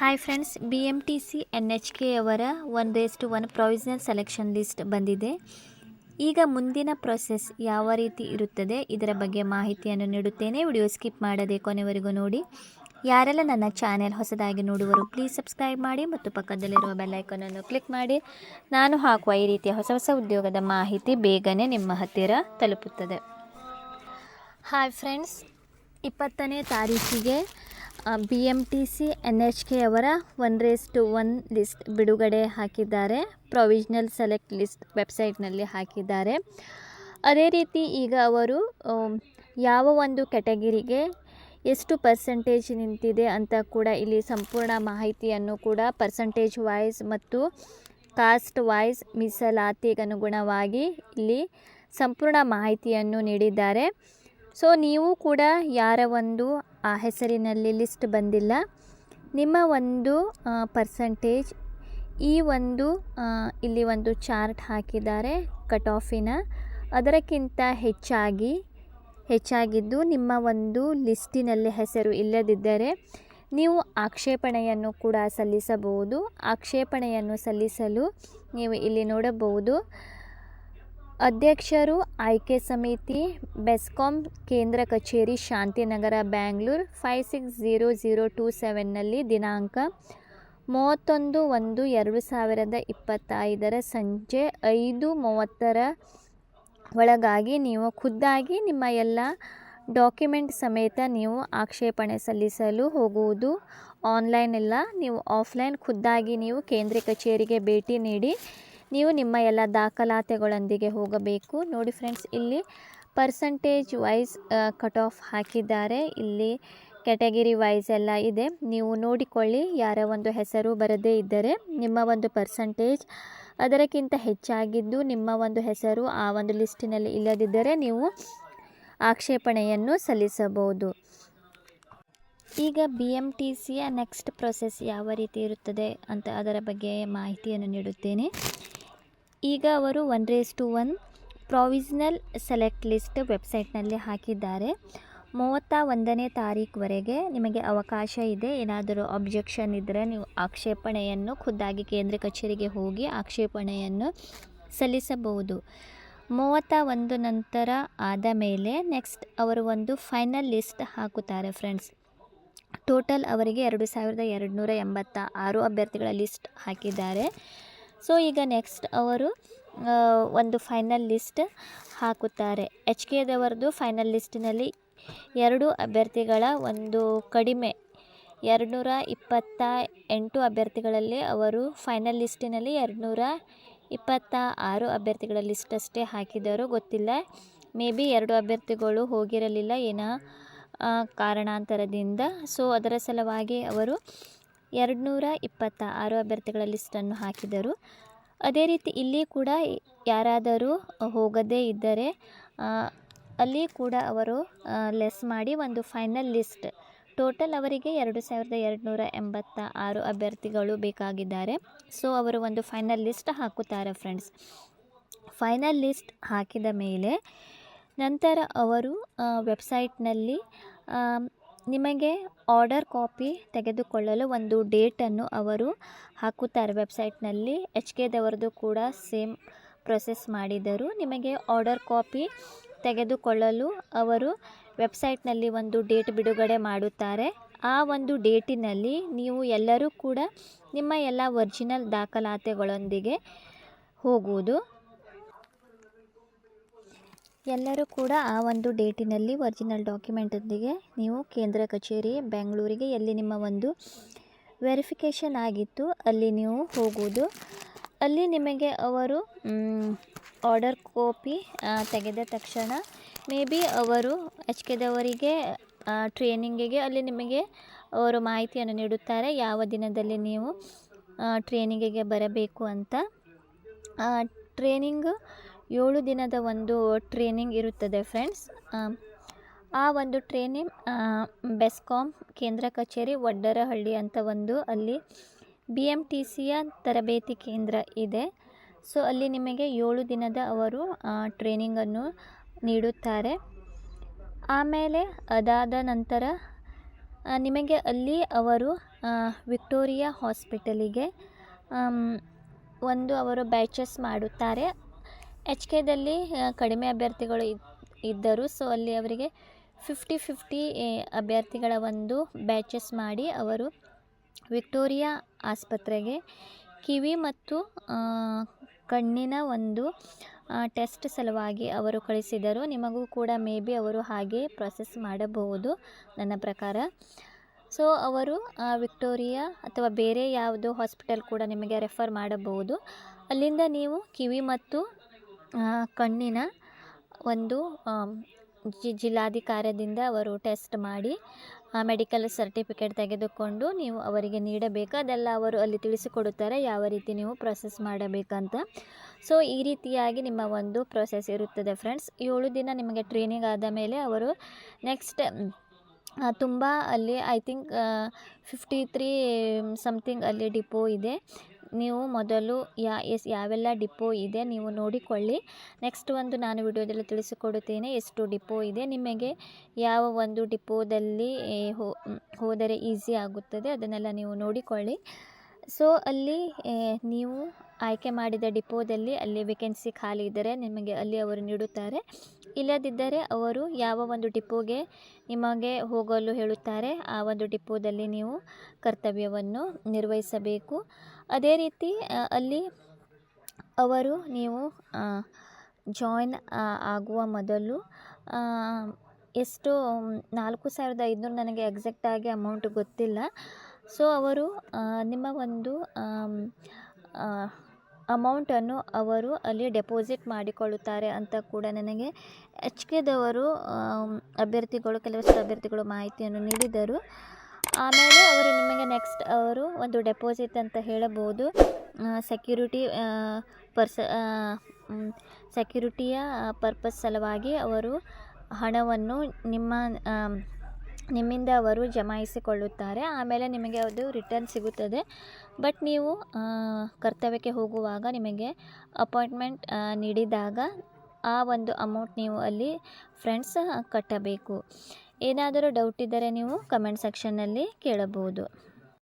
Hi friends B M T C N H K ಅವರ race to one provisional selection list ಬಂದಿದೆ. ಈಗ ಮುಂದಿನ process ಯಾವ ರೀತಿ ಇರುತ್ತದೆ, ಇದರ ಬಗ್ಗೆ ಮಾಹಿತಿಯನ್ನು ನೀಡುತ್ತೇನೆ. ವಿಡಿಯೋ ಸ್ಕಿಪ್ ಮಾಡದೆ ಕೊನೆವರೆಗೂ ನೋಡಿ. ಯಾರೆಲ್ಲ ನನ್ನ ಚಾನೆಲ್ ಹೊಸದಾಗಿ ನೋಡುವರು ಪ್ಲೀಸ್ ಸಬ್ಸ್ಕ್ರೈಬ್ ಮಾಡಿ ಮತ್ತು ಪಕ್ಕದಲ್ಲಿರುವ ಬೆಲ್ಲೈಕನನ್ನು ಕ್ಲಿಕ್ ಮಾಡಿ. ನಾನು ಹಾಕುವ ಈ ರೀತಿಯ ಹೊಸ ಹೊಸ ಉದ್ಯೋಗದ ಮಾಹಿತಿ ಬೇಗನೆ ನಿಮ್ಮ ಹತ್ತಿರ ತಲುಪುತ್ತದೆ. ಹಾಯ್ ಫ್ರೆಂಡ್ಸ್ ಇಪ್ಪತ್ತನೇ ತಾರೀಕಿಗೆ B M T C N H K ಅವರ one race to one list ಬಿಡುಗಡೆ ಹಾಕಿದ್ದಾರೆ. ಪ್ರೊವಿಷನಲ್ ಸೆಲೆಕ್ಟ್ ಲಿಸ್ಟ್ ವೆಬ್ಸೈಟ್ನಲ್ಲಿ ಹಾಕಿದ್ದಾರೆ. ಅದೇ ರೀತಿ ಈಗ ಅವರು ಯಾವ ಒಂದು ಕೆಟಗಿರಿಗೆ ಎಷ್ಟು ಪರ್ಸೆಂಟೇಜ್ ನಿಂತಿದೆ ಅಂತ ಕೂಡ ಇಲ್ಲಿ ಸಂಪೂರ್ಣ ಮಾಹಿತಿಯನ್ನು ಕೂಡ ಪರ್ಸೆಂಟೇಜ್ ವೈಸ್ ಮತ್ತು ಕಾಸ್ಟ್ ವೈಸ್ ಮೀಸಲಾತಿಗನುಗುಣವಾಗಿ ಇಲ್ಲಿ ಸಂಪೂರ್ಣ ಮಾಹಿತಿಯನ್ನು ನೀಡಿದ್ದಾರೆ. ಸೊ ನೀವು ಕೂಡ ಯಾರ ಒಂದು, ಆ, ಹೆಸರಿನಲ್ಲಿ ಲಿಸ್ಟ್ ಬಂದಿಲ್ಲ. ನಿಮ್ಮ ಒಂದು ಪರ್ಸಂಟೇಜ್ ಈ ಒಂದು ಇಲ್ಲಿ ಒಂದು ಚಾರ್ಟ್ ಹಾಕಿದ್ದಾರೆ ಕಟ್ ಆಫಿನ ಅದರಕ್ಕಿಂತ ಹೆಚ್ಚಾಗಿ, ಹೆಚ್ಚಾಗಿದ್ದು ನಿಮ್ಮ ಒಂದು ಲಿಸ್ಟಿನಲ್ಲಿ ಹೆಸರು ಇಲ್ಲದಿದ್ದರೆ ನೀವು ಆಕ್ಷೇಪಣೆಯನ್ನು ಕೂಡ ಸಲ್ಲಿಸಬಹುದು. ಆಕ್ಷೇಪಣೆಯನ್ನು ಸಲ್ಲಿಸಲು ನೀವು ಇಲ್ಲಿ ನೋಡಬಹುದು. ಅಧ್ಯಕ್ಷರು ಆಯ್ಕೆ ಸಮಿತಿ, ಬೆಸ್ಕಾಂ ಕೇಂದ್ರ ಕಚೇರಿ, Shantinagar, Bangalore five six zero zero two ಸೆವೆನ್ನಲ್ಲಿ ದಿನಾಂಕ ಮೂವತ್ತೊಂದು ಒಂದು ಎರಡು ಸಾವಿರದ ಇಪ್ಪತ್ತೈದರ ಸಂಜೆ ಐದು ಮೂವತ್ತರ ಒಳಗಾಗಿ ನೀವು ಖುದ್ದಾಗಿ ನಿಮ್ಮ ಎಲ್ಲ ಡಾಕ್ಯುಮೆಂಟ್ ಸಮೇತ ನೀವು ಆಕ್ಷೇಪಣೆ ಸಲ್ಲಿಸಲು ಹೋಗುವುದು ಆನ್ಲೈನ್ ಇಲ್ಲ ನೀವು ಆಫ್ಲೈನ್ ಖುದ್ದಾಗಿ ನೀವು ಕೇಂದ್ರ ಕಚೇರಿಗೆ ಭೇಟಿ ನೀಡಿ ನೀವು ನಿಮ್ಮ ಎಲ್ಲ ದಾಖಲಾತಿಗಳೊಂದಿಗೆ ಹೋಗಬೇಕು. ನೋಡಿ ಫ್ರೆಂಡ್ಸ್ ಇಲ್ಲಿ ಪರ್ಸಂಟೇಜ್ ವೈಸ್ ಕಟ್ ಆಫ್ ಹಾಕಿದ್ದಾರೆ. ಇಲ್ಲಿ ಕ್ಯಾಟಗಿರಿ ವೈಸ್ ಎಲ್ಲ ಇದೆ. ನೀವು ನೋಡಿಕೊಳ್ಳಿ, ಯಾರ ಒಂದು ಹೆಸರು ಬರದೇ ಇದ್ದರೆ ನಿಮ್ಮ ಒಂದು ಪರ್ಸಂಟೇಜ್ ಅದರಕ್ಕಿಂತ ಹೆಚ್ಚಾಗಿದ್ದು ನಿಮ್ಮ ಒಂದು ಹೆಸರು ಆ ಒಂದು ಲಿಸ್ಟಿನಲ್ಲಿ ಇಲ್ಲದಿದ್ದರೆ ನೀವು ಆಕ್ಷೇಪಣೆಯನ್ನು ಸಲ್ಲಿಸಬಹುದು. ಈಗ ಬಿ ಎಂ ಟಿ ಸಿಯ ನೆಕ್ಸ್ಟ್ ಪ್ರೊಸೆಸ್ ಯಾವ ರೀತಿ ಇರುತ್ತದೆ ಅಂತ ಅದರ ಬಗ್ಗೆ ಮಾಹಿತಿಯನ್ನು ನೀಡುತ್ತೇನೆ. ಈಗ ಅವರು one race to one provisional select list ವೆಬ್ಸೈಟ್ನಲ್ಲಿ ಹಾಕಿದ್ದಾರೆ. ಮೂವತ್ತ ಒಂದನೇ ತಾರೀಕುವರೆಗೆ ನಿಮಗೆ ಅವಕಾಶ ಇದೆ. ಏನಾದರೂ ಅಬ್ಜೆಕ್ಷನ್ ಇದ್ದರೆ ನೀವು ಆಕ್ಷೇಪಣೆಯನ್ನು ಖುದ್ದಾಗಿ ಕೇಂದ್ರ ಕಚೇರಿಗೆ ಹೋಗಿ ಆಕ್ಷೇಪಣೆಯನ್ನು ಸಲ್ಲಿಸಬಹುದು. ಮೂವತ್ತ ಒಂದು ನಂತರ ಆದ ಮೇಲೆ ನೆಕ್ಸ್ಟ್ ಅವರು ಒಂದು ಫೈನಲ್ ಲಿಸ್ಟ್ ಹಾಕುತ್ತಾರೆ ಫ್ರೆಂಡ್ಸ್. ಟೋಟಲ್ ಅವರಿಗೆ ಎರಡು ಸಾವಿರದ ಎರಡುನೂರ ಎಂಬತ್ತ ಆರು ಅಭ್ಯರ್ಥಿಗಳ ಲಿಸ್ಟ್ ಹಾಕಿದ್ದಾರೆ. ಸೊ ಈಗ ನೆಕ್ಸ್ಟ್ ಅವರು ಒಂದು ಫೈನಲ್ ಲಿಸ್ಟ್ ಹಾಕುತ್ತಾರೆ. ಎಚ್ ಕೆ ದವರದು ಫೈನಲ್ ಲಿಸ್ಟಿನಲ್ಲಿ ಎರಡು ಅಭ್ಯರ್ಥಿಗಳ ಒಂದು ಕಡಿಮೆ ಎರಡುನೂರ ಇಪ್ಪತ್ತ ಎಂಟು ಅಭ್ಯರ್ಥಿಗಳಲ್ಲಿ ಅವರು ಫೈನಲ್ ಲಿಸ್ಟಿನಲ್ಲಿ ಎರಡುನೂರ ಇಪ್ಪತ್ತ ಆರು ಅಭ್ಯರ್ಥಿಗಳ ಲಿಸ್ಟ್ ಅಷ್ಟೇ ಹಾಕಿದರು. ಗೊತ್ತಿಲ್ಲ. ಮೇ ಬಿ ಎರಡು ಅಭ್ಯರ್ಥಿಗಳು ಹೋಗಿರಲಿಲ್ಲ, ಏನೋ ಕಾರಣಾಂತರದಿಂದ. ಸೊ ಅದರ ಸಲುವಾಗಿ ಅವರು ಎರಡುನೂರ ಇಪ್ಪತ್ತ ಆರು ಅಭ್ಯರ್ಥಿಗಳ ಲಿಸ್ಟನ್ನು ಹಾಕಿದರು. ಅದೇ ರೀತಿ ಇಲ್ಲಿ ಕೂಡ ಯಾರಾದರೂ ಹೋಗದೇ ಇದ್ದರೆ ಅಲ್ಲಿ ಕೂಡ ಅವರು ಲೆಸ್ ಮಾಡಿ ಒಂದು ಫೈನಲ್ ಲಿಸ್ಟ್. ಟೋಟಲ್ ಅವರಿಗೆ ಎರಡು ಸಾವಿರದ ಎರಡುನೂರ ಎಂಬತ್ತ ಆರು ಅಭ್ಯರ್ಥಿಗಳು ಬೇಕಾಗಿದ್ದಾರೆ. ಸೊ, ಅವರು ಒಂದು ಫೈನಲ್ ಲಿಸ್ಟ್ ಹಾಕುತ್ತಾರೆ ಫ್ರೆಂಡ್ಸ್. ಫೈನಲ್ ಲಿಸ್ಟ್ ಹಾಕಿದ ಮೇಲೆ ನಂತರ ಅವರು ವೆಬ್ಸೈಟ್ನಲ್ಲಿ ನಿಮಗೆ ಆರ್ಡರ್ ಕಾಪಿ ತೆಗೆದುಕೊಳ್ಳಲು ಒಂದು ಡೇಟನ್ನು ಅವರು ಹಾಕುತ್ತಾರೆ. ವೆಬ್ಸೈಟ್ನಲ್ಲಿ ಎಚ್ ಕೆದವರದು ಕೂಡ ಸೇಮ್ ಪ್ರೊಸೆಸ್ ಮಾಡಿದರು ನಿಮಗೆ ಆರ್ಡರ್ ಕಾಪಿ ತೆಗೆದುಕೊಳ್ಳಲು ಅವರು ವೆಬ್ಸೈಟ್ನಲ್ಲಿ ಒಂದು ಡೇಟ್ ಬಿಡುಗಡೆ ಮಾಡುತ್ತಾರೆ. ಆ ಒಂದು ಡೇಟಿನಲ್ಲಿ ನೀವು ಎಲ್ಲರೂ ಕೂಡ ನಿಮ್ಮ ಎಲ್ಲ ಒರಿಜಿನಲ್ ದಾಖಲಾತಿಗಳೊಂದಿಗೆ ಹೋಗುವುದು. ಎಲ್ಲರೂ ಕೂಡ ಆ ಒಂದು ಡೇಟಿನಲ್ಲಿ ಒರಿಜಿನಲ್ ಡಾಕ್ಯುಮೆಂಟೊಂದಿಗೆ ನೀವು ಕೇಂದ್ರ ಕಚೇರಿ ಬೆಂಗಳೂರಿಗೆ ಎಲ್ಲಿ ನಿಮ್ಮ ಒಂದು ವೆರಿಫಿಕೇಷನ್ ಆಗಿತ್ತು, ಅಲ್ಲಿ ನೀವು ಹೋಗುವುದು. ಅಲ್ಲಿ ನಿಮಗೆ ಅವರು ಆರ್ಡರ್ ಕಾಪಿ ತೆಗೆದ ತಕ್ಷಣ ಮೇ ಬಿ ಅವರು ಎಚ್ ಕೆದವರಿಗೆ ಟ್ರೈನಿಂಗಿಗೆ ಅಲ್ಲಿ ನಿಮಗೆ ಅವರು ಮಾಹಿತಿಯನ್ನು ನೀಡುತ್ತಾರೆ, ಯಾವ ದಿನದಲ್ಲಿ ನೀವು ಟ್ರೈನಿಂಗಿಗೆ ಬರಬೇಕು ಅಂತ. ಟ್ರೈನಿಂಗ್ ಏಳು ದಿನದ ಒಂದು ಟ್ರೈನಿಂಗ್ ಇರುತ್ತದೆ ಫ್ರೆಂಡ್ಸ್ ಆ ಒಂದು ಟ್ರೈನಿಂಗ್ ಬೆಸ್ಕಾಂ ಕೇಂದ್ರ ಕಚೇರಿ ವಡ್ಡರಹಳ್ಳಿ ಅಂತ ಒಂದು ಅಲ್ಲಿ ಬಿ ಎಂ ಟಿ ಸಿಯ ತರಬೇತಿ ಕೇಂದ್ರ ಇದೆ. ಸೊ ಅಲ್ಲಿ ನಿಮಗೆ ಏಳು ದಿನದ ಅವರು ಟ್ರೈನಿಂಗನ್ನು ನೀಡುತ್ತಾರೆ. ಆಮೇಲೆ ಅದಾದ ನಂತರ ನಿಮಗೆ ಅಲ್ಲಿ ಅವರು ವಿಕ್ಟೋರಿಯಾ ಹಾಸ್ಪಿಟಲಿಗೆ ಒಂದು ಅವರು ಬ್ಯಾಚಸ್ ಮಾಡುತ್ತಾರೆ. ಎಚ್ ಕೆದಲ್ಲಿ ಕಡಿಮೆ ಅಭ್ಯರ್ಥಿಗಳು ಇದ್- ಇದ್ದರು. ಸೊ ಅಲ್ಲಿ ಅವರಿಗೆ ಫಿಫ್ಟಿ ಫಿಫ್ಟಿ ಅಭ್ಯರ್ಥಿಗಳ ಒಂದು ಬ್ಯಾಚಸ್ ಮಾಡಿ ಅವರು ವಿಕ್ಟೋರಿಯಾ ಆಸ್ಪತ್ರೆಗೆ ಕಿವಿ ಮತ್ತು ಕಣ್ಣಿನ ಒಂದು ಟೆಸ್ಟ್ ಸಲುವಾಗಿ ಅವರು ಕಳಿಸಿದರು. ನಿಮಗೂ ಕೂಡ ಮೇ ಬಿ ಅವರು ಹಾಗೆ ಪ್ರೊಸೆಸ್ ಮಾಡಬಹುದು ನನ್ನ ಪ್ರಕಾರ. ಸೊ ಅವರು ವಿಕ್ಟೋರಿಯಾ ಅಥವಾ ಬೇರೆ ಯಾವುದೋ ಹಾಸ್ಪಿಟಲ್ ಕೂಡ ನಿಮಗೆ ರೆಫರ್ ಮಾಡಬಹುದು. ಅಲ್ಲಿಂದ ನೀವು ಕಿವಿ ಮತ್ತು ಕಣ್ಣಿನ ಒಂದು ಜಿ, ಜಿಲ್ಲಾಧಿಕಾರದಿಂದ ಅವರು ಟೆಸ್ಟ್ ಮಾಡಿ ಮೆಡಿಕಲ್ ಸರ್ಟಿಫಿಕೇಟ್ ತೆಗೆದುಕೊಂಡು ನೀವು ಅವರಿಗೆ ನೀಡಬೇಕು. ಅದೆಲ್ಲ ಅವರು ಅಲ್ಲಿ ತಿಳಿಸಿಕೊಡುತ್ತಾರೆ, ಯಾವ ರೀತಿ ನೀವು ಪ್ರೊಸೆಸ್ ಮಾಡಬೇಕಂತ. ಸೊ, ಈ ರೀತಿಯಾಗಿ ನಿಮ್ಮ ಒಂದು ಪ್ರೊಸೆಸ್ ಇರುತ್ತದೆ ಫ್ರೆಂಡ್ಸ್. ಏಳು ದಿನ ನಿಮಗೆ ಟ್ರೈನಿಂಗ್ ಆದ ಮೇಲೆ ಅವರು ನೆಕ್ಸ್ಟ್ ತುಂಬ ಅಲ್ಲಿ, I think fifty three something ಅಲ್ಲಿ ಡಿಪೋ ಇದೆ. ನೀವು ಮೊದಲು ಯಾ, ಎಸ್, ಯಾವೆಲ್ಲ ಡಿಪೋ ಇದೆ ನೀವು ನೋಡಿಕೊಳ್ಳಿ. ನೆಕ್ಸ್ಟ್ ಒಂದು ನಾನು ವಿಡಿಯೋದಲ್ಲಿ ತಿಳಿಸಿಕೊಡುತ್ತೇನೆ ಎಷ್ಟು ಡಿಪೋ ಇದೆ. ನಿಮಗೆ ಯಾವ ಒಂದು ಡಿಪೋದಲ್ಲಿ ಹೋದರೆ ಈಸಿ ಆಗುತ್ತದೆ ಅದನ್ನೆಲ್ಲ ನೀವು ನೋಡಿಕೊಳ್ಳಿ. ಸೊ, ಅಲ್ಲಿ ನೀವು ಆಯ್ಕೆ ಮಾಡಿದ ಡಿಪೋದಲ್ಲಿ ಅಲ್ಲಿ ವೇಕೆನ್ಸಿ ಖಾಲಿ ಇದ್ದರೆ ನಿಮಗೆ ಅಲ್ಲಿ ಅವರು ನೀಡುತ್ತಾರೆ. ಇಲ್ಲದಿದ್ದರೆ ಅವರು ಯಾವ ಒಂದು ಡಿಪೋಗೆ ನಿಮಗೆ ಹೋಗಲು ಹೇಳುತ್ತಾರೆ, ಆ ಒಂದು ಡಿಪೋದಲ್ಲಿ ನೀವು ಕರ್ತವ್ಯವನ್ನು ನಿರ್ವಹಿಸಬೇಕು. ಅದೇ ರೀತಿ ಅಲ್ಲಿ ಅವರು ನೀವು ಜಾಯಿನ್ ಆಗುವ ಮೊದಲು ಎಷ್ಟು ನಾಲ್ಕು ಸಾವಿರದ ಐದುನೂರು ನನಗೆ ಎಕ್ಸಾಕ್ಟಾಗಿ ಅಮೌಂಟ್ ಗೊತ್ತಿಲ್ಲ. ಸೊ, ಅವರು ನಿಮ್ಮ ಒಂದು ಅಮೌಂಟನ್ನು ಅವರು ಅಲ್ಲಿ ಡೆಪಾಸಿಟ್ ಮಾಡಿಕೊಳ್ಳುತ್ತಾರೆ ಅಂತ ಕೂಡ ನನಗೆ ಎಚ್ ಕೆದವರು ಅಭ್ಯರ್ಥಿಗಳು, ಕೆಲವಷ್ಟು ಅಭ್ಯರ್ಥಿಗಳು ಮಾಹಿತಿಯನ್ನು ನೀಡಿದರು ಆಮೇಲೆ ಅವರು ನಿಮಗೆ ನೆಕ್ಸ್ಟ್ ಅವರು ಒಂದು ಡೆಪಾಸಿಟ್ ಅಂತ ಹೇಳಬಹುದು. ಸೆಕ್ಯೂರಿಟಿ ಪರ್ಸ ಸೆಕ್ಯೂರಿಟಿಯ ಪರ್ಪಸ್ ಸಲುವಾಗಿ ಅವರು ಹಣವನ್ನು ನಿಮ್ಮ ನಿಮ್ಮಿಂದ ಅವರು ಜಮಾಯಿಸಿಕೊಳ್ಳುತ್ತಾರೆ. ಆಮೇಲೆ ನಿಮಗೆ ಅದು ರಿಟರ್ನ್ ಸಿಗುತ್ತದೆ. ಬಟ್ ನೀವು ಕರ್ತವ್ಯಕ್ಕೆ ಹೋಗುವಾಗ ನಿಮಗೆ ಅಪಾಯಿಂಟ್ಮೆಂಟ್ ನೀಡಿದಾಗ ಆ ಒಂದು ಅಮೌಂಟ್ ನೀವು ಅಲ್ಲಿ ಫ್ರೆಂಡ್ಸ್ ಕಟ್ಟಬೇಕು. ಏನಾದರೂ ಡೌಟ್ ಇದ್ದರೆ ನೀವು ಕಮೆಂಟ್ ಸೆಕ್ಷನ್ನಲ್ಲಿ ಕೇಳಬಹುದು.